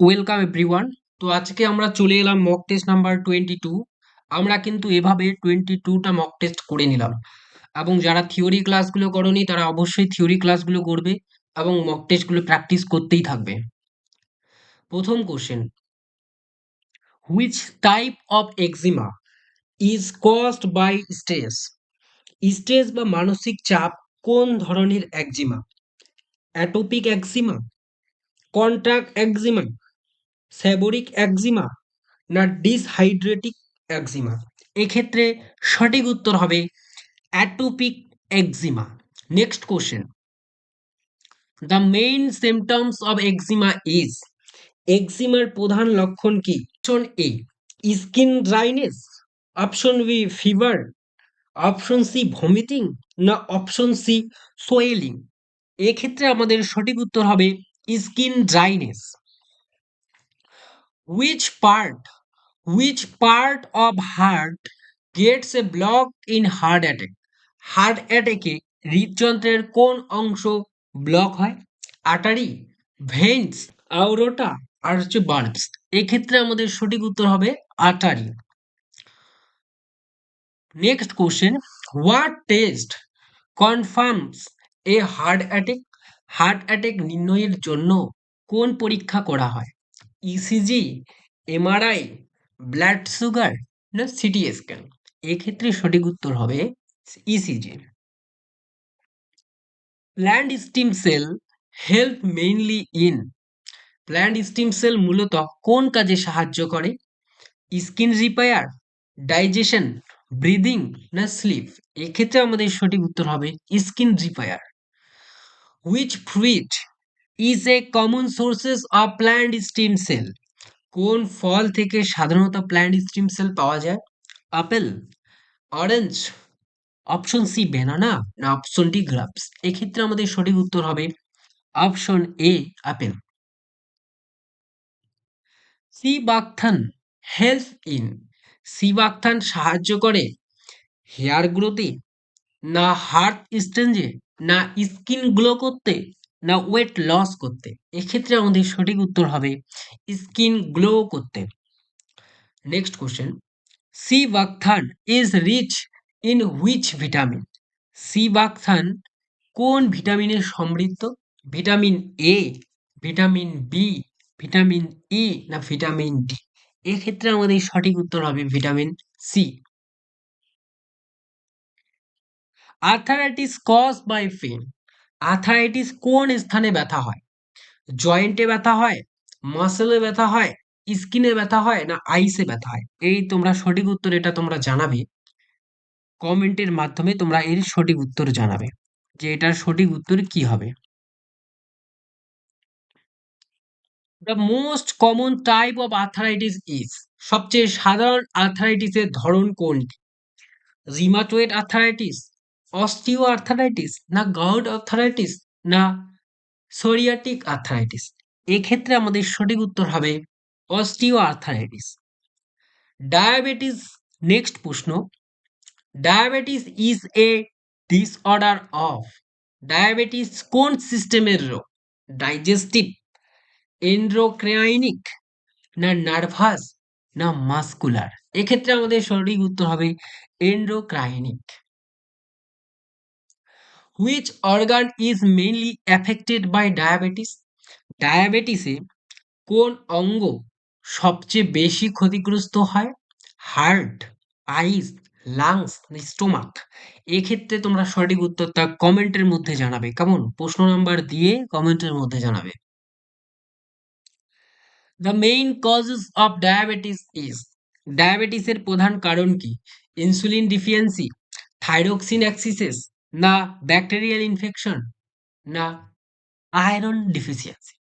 Welcome everyone তো আজকে আমরা চলে এলাম mock test number twenty two আমরা কিন্তু এভাবে টোয়েন্টি টুটা মক টেস্ট করে নিলাম। এবং যারা থিওরি ক্লাসগুলো করনি, তারা অবশ্যই থিওরি ক্লাসগুলো করবে এবং মক টেস্টগুলো প্র্যাকটিস করতেই থাকবে। প্রথম question which type of eczema is caused by stress stress বা মানসিক চাপ কোন ধরনের eczema atopic eczema contract eczema seborrheic eczema না ডিসহাইড্রেটিক একজিমা? এক্ষেত্রে সঠিক উত্তর হবে atopic eczema. Next question. The main symptoms of eczema is, একজিমার প্রধান লক্ষণ কি? Option A, skin dryness. Option B, fever. Option C, vomiting. না, অপশন সি, সোয়েলিং। এক্ষেত্রে আমাদের সঠিক উত্তর হবে skin dryness. Which part which part of heart gets a block in heart attack? Heart অ্যাটাকে হৃদযন্ত্রের কোন অংশ ব্লক হয়? আটারি ভেন্স আউরোটা আর হচ্ছে বার্বস এক্ষেত্রে আমাদের সঠিক উত্তর হবে artery next question what test confirms a heart attack heart attack নির্ণয়ের জন্য কোন পরীক্ষা করা হয়? ইসিজি এমআরআই ব্লাড সুগার না সিটি স্ক্যান এক্ষেত্রে সঠিক উত্তর হবে ECG plant stem cell help mainly in plant stem cell মূলত কোন কাজে সাহায্য করে? স্কিন রিপেয়ার ডাইজেশন ব্রিদিং না স্লিপ এক্ষেত্রে আমাদের সঠিক উত্তর হবে skin repair which fruit is a common sources of plant stem cell কোন ফল থেকে সাধারণত প্ল্যান্ট স্টিম সেল পাওয়া যায়? Apple orange option C banana না অপশন ডি গ্রাপস এক্ষেত্রে আমাদের সঠিক উত্তর হবে option A apple sea buckthorn help in sea buckthorn সাহায্য করে হেয়ার গ্রোথে, না হার্ট স্ট্রেঞ্জে না স্কিন গ্লো করতে না ওয়েট লস করতে। এক্ষেত্রে আমাদের সঠিক উত্তর হবে স্কিন গ্লো করতে। Next question sea buckthorn is rich in which vitamin sea buckthorn কোন ভিটামিনে সমৃদ্ধ? Vitamin A vitamin B vitamin E না ভিটামিন ডি এক্ষেত্রে আমাদের সঠিক উত্তর হবে vitamin C arthritis cause by pain arthritis কোন স্থানে ব্যথা হয়? জয়েন্টে ব্যথা হয় মাসেলে ব্যথা হয় স্কিনে ব্যথা হয় না আইসে ব্যথা হয়? এই তোমরা সঠিক উত্তর এটা তোমরা জানাবে। কমেন্টের মাধ্যমে তোমরা এর সঠিক উত্তর জানাবে যে এটার সঠিক উত্তর কি হবে। The most common type of arthritis is সবচেয়ে সাধারণ আর্থারাইটিসের ধরন কোনটি? রিমাটোয়েড আর্থারাইটিস অস্টিও আর্থারাইটিস না গাউড আর্থারাইটিস না সোরিয়াটিক আর্থারাইটিস এক্ষেত্রে আমাদের সঠিক উত্তর হবে অস্টিও আর্থারাইটিস ডায়াবেটিস নেক্সট প্রশ্ন. Diabetes is a disorder of diabetes কোন সিস্টেমের রোগ? ডাইজেস্টিভ এন্ড্রোক্রাইনিক না নার্ভাস না মাস্কুলার এক্ষেত্রে আমাদের সঠিক উত্তর হবে endocrinic which organ is mainly affected by diabetes ডায়াবেটিসে কোন অঙ্গ সবচেয়ে বেশি ক্ষতিগ্রস্ত হয়? হার্ট আইস লাংস স্টোমাক এক্ষেত্রে তোমরা সঠিক উত্তরটা কমেন্টের মধ্যে জানাবে। কেমন? প্রশ্ন নাম্বার দিয়ে কমেন্টের মধ্যে জানাবে। The main causes of diabetes is ডায়াবেটিসের প্রধান কারণ কি? ইনসুলিন ডিফিয়েন্সি থাইরক্সিন অ্যাক্সিসেস না ব্যাকটেরিয়াল ইনফেকশন না আয়রন ডিফিসিয়েন্সি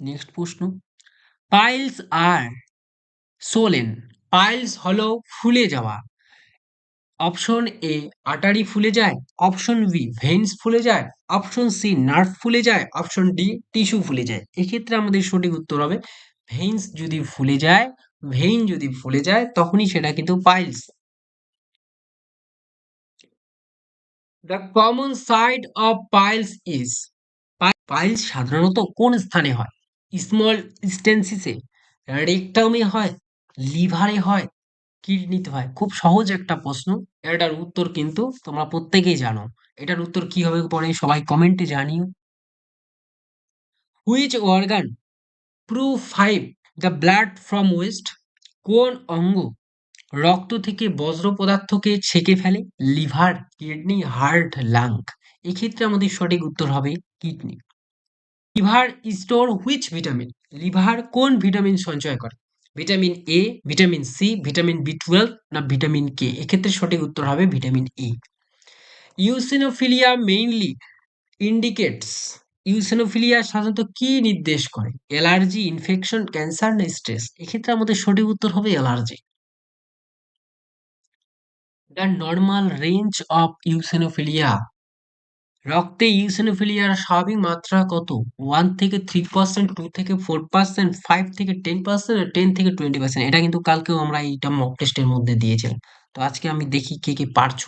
নেক্সট প্রশ্ন পাইলস আর সোলেন পাইলস হলো ফুলে যাওয়া। অপশন এ আটারি ফুলে যায়। অপশন বি ভেন্স ফুলে যায়। অপশন সি নার্ভ ফুলে যায়। অপশন ডি টিস্যু ফুলে যায়। এক্ষেত্রে আমাদের সঠিক উত্তর হবে ভেন্স যদি ফুলে যায় ভেইন যদি ফুলে যায়, তখনই সেটা কিন্তু piles the common side of piles is piles সাধারণত কোন স্থানে হয়? স্মল স্টেন্সিসে রেকটামে হয় লিভারে হয় কিডনিতে হয়। খুব সহজ একটা প্রশ্ন। এটার উত্তর কিন্তু তোমরা প্রত্যেকেই জানো। এটার উত্তর কি হবে পরে সবাই কমেন্টে জানিও। Which organ purifies the blood from waste কোন অঙ্গ রক্ত থেকে বজ্র পদার্থকে ছেঁকে ফেলে, লিভার, কিডনি, হার্ট, লাং। এক্ষেত্রে আমাদের সঠিক উত্তর হবে kidney. Liver store which vitamin? Liver কোন ভিটামিন সঞ্চয় করে? Vitamin A vitamin C vitamin B twelve না ভিটামিন কে এক্ষেত্রে সঠিক উত্তর হবে vitamin E eosinophilia mainly indicates. Eosinophilia সাধারণত কি নির্দেশ করে? অ্যালার্জি, ইনফেকশন, ক্যান্সার, না স্ট্রেস? এক্ষেত্রে আমাদের সঠিক উত্তর হবে allergy. The normal range of eosinophilia রক্তে ইউসিনোফিলিয়ার স্বাভাবিক মাত্রা কত? ওয়ান থেকে থ্রি পার্সেন্ট টু থেকে ফোর পার্সেন্ট ফাইভ থেকে টেন পার্সেন্ট টেন থেকে টোয়েন্টি পার্সেন্ট এটা কিন্তু কালকেও আমরা এইটা মক টেস্টের মধ্যে দিয়েছিলাম। তো আজকে আমি দেখি কে কে পারছ।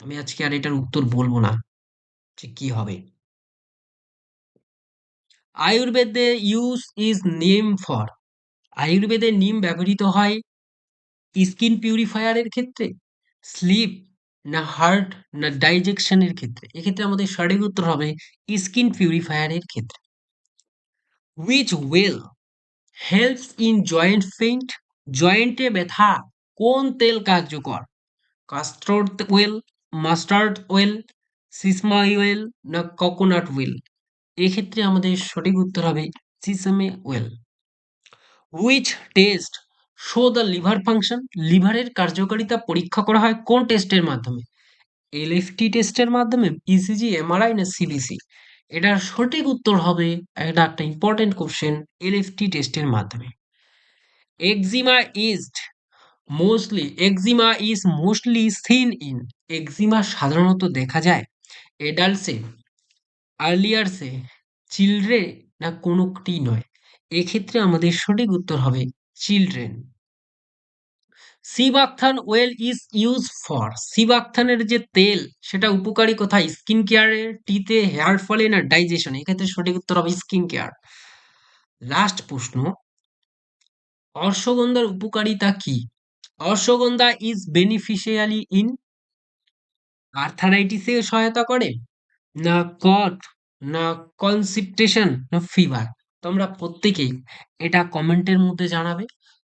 আমি আজকে আর এটার উত্তর বলব না যে কি হবে। আয়ুর্বেদে ইউজ ইজ নেম ফর আয়ুর্বেদে নিম ব্যবহৃত হয় স্কিন পিউরিফায়ারের ক্ষেত্রে। স্লিপ, না হার্ট, না ডাইজেকশনের ক্ষেত্রে। এক্ষেত্রে আমাদের সঠিক উত্তর হবে স্কিন পিউরিফায়ারের ক্ষেত্রে। Which oil helps in joint pain জয়েন্টে ব্যথা কোন তেল কার্যকর? Castor oil mustard oil sesame oil না কোকোনাট ওয়েল এক্ষেত্রে আমাদের সঠিক উত্তর হবে sesame oil which test show the liver function লিভারের কার্যকারিতা পরীক্ষা করা হয় কোন টেস্টের মাধ্যমে? এলএফটি টেস্টের মাধ্যমে ইসিজি এমআরআই না সিবিসি এটার সঠিক উত্তর হবে এটা একটা ইম্পর্টেন্ট কোশ্চেন এলএফটি টেস্টের মাধ্যমে। Eczema is mostly eczema is mostly seen in eczema সাধারণত দেখা যায় এডাল্টসে আর্লিয়ার্সে চিলড্রে না কোনোটি নয়। এক্ষেত্রে আমাদের সঠিক উত্তর হবে children sea buckthorn oil is use for সিবাকথানের যে তেল সেটা উপকারী কোথায় স্কিন কেয়ারে টিতে হেয়ার ফলে না ডাইজেশন এক্ষেত্রে সঠিক উত্তর হবে স্কিন কেয়ার লাস্ট প্রশ্ন অশ্বগন্ধার উপকারিতা কি অশ্বগন্ধা ইজ বেনিফিশিয়ালি ইন আর্থারাইটিসে সহায়তা করে না কট না কনসিপটেশন না ফিভার তোমরা প্রত্যেকেই এটা কমেন্টের মধ্যে জানাবে।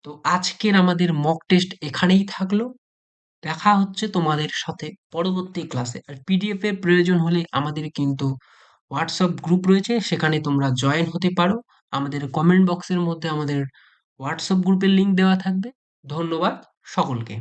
তো আজকের আমাদের মক টেস্ট এখানেই থাকল। দেখা হচ্ছে তোমাদের সাথে পরবর্তী ক্লাসে আর পিডিএফ এর প্রয়োজন হলে আমাদের কিন্তু হোয়াটসঅ্যাপ গ্রুপ রয়েছে, সেখানে তোমরা জয়েন হতে পারো। আমাদের কমেন্ট বক্সের মধ্যে আমাদের হোয়াটসঅ্যাপ গ্রুপের লিংক দেওয়া থাকবে। ধন্যবাদ সকলকে।